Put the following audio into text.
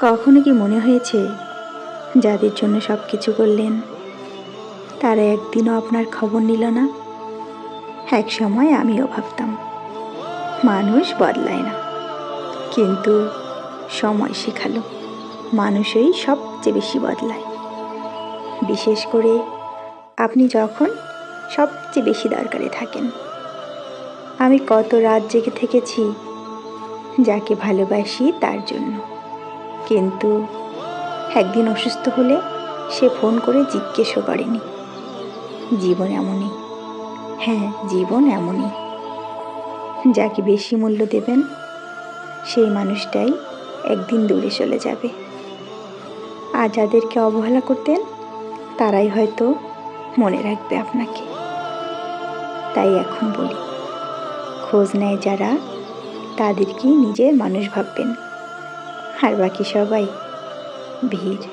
কখনো কি মনে হয়েছে যাদের জন্য সব কিছু করলেন? তারা একদিনও আপনার খবর নিল না? এক সময় আমিও ভাবতাম, মানুষ বদলায় না। কিন্তু সময় শেখালো, মানুষই সবচেয়ে বেশি বদলায়। বিশেষ করে আপনি যখন সবচেয়ে বেশি দরকারে থাকেন। আমি কত রাত জেগে থেকেছি যাকে ভালোবাসি তার জন্য। কিন্তু একদিন অসুস্থ হলে সে ফোন করে জিজ্ঞেসও করেনি। জীবন এমনই। হ্যাঁ জীবন এমনই। যাকে বেশি মূল্য দেবেন, সেই মানুষটাই একদিন দূরে চলে যাবে। আর যাদেরকে অবহেলা করতেন, তারাই হয়তো মনে রাখবে আপনাকে। তাই এখন বলি, খোঁজ নেয় যারা, তাদেরকেই নিজের মানুষ ভাববেন। আর বাকি সবাই ভিড়